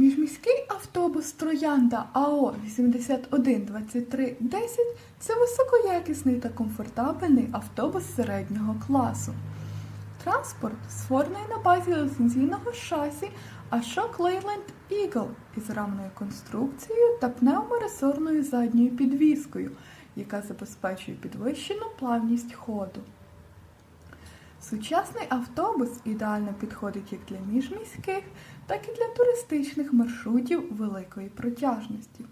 Міжміський автобус Троянда АО 812310 це високоякісний та комфортабельний автобус середнього класу. Транспорт створений на базі ліцензійного шасі Ashok Leyland Eagle із рамною конструкцією та пневморесорною задньою підвіскою, яка забезпечує підвищену плавність ходу. Сучасний автобус ідеально підходить як для міжміських, так і для туристичних маршрутів великої протяжності.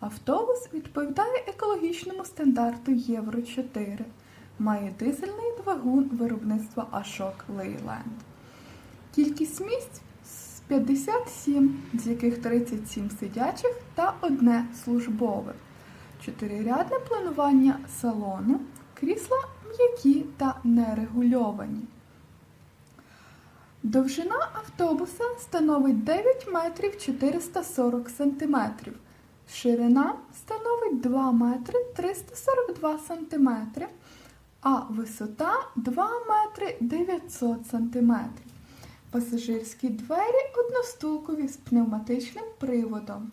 Автобус відповідає екологічному стандарту Євро 4, має дизельний двигун виробництва Ashok Leyland. Кількість місць 57, з яких 37 сидячих та одне службове. Чотирирядне планування салону, крісла м'які та нерегульовані. Довжина автобуса становить 9 метрів 440 сантиметрів. Ширина становить 2 метри 342 сантиметри, а висота 2 метри 900 сантиметрів. Пасажирські двері одностулкові з пневматичним приводом.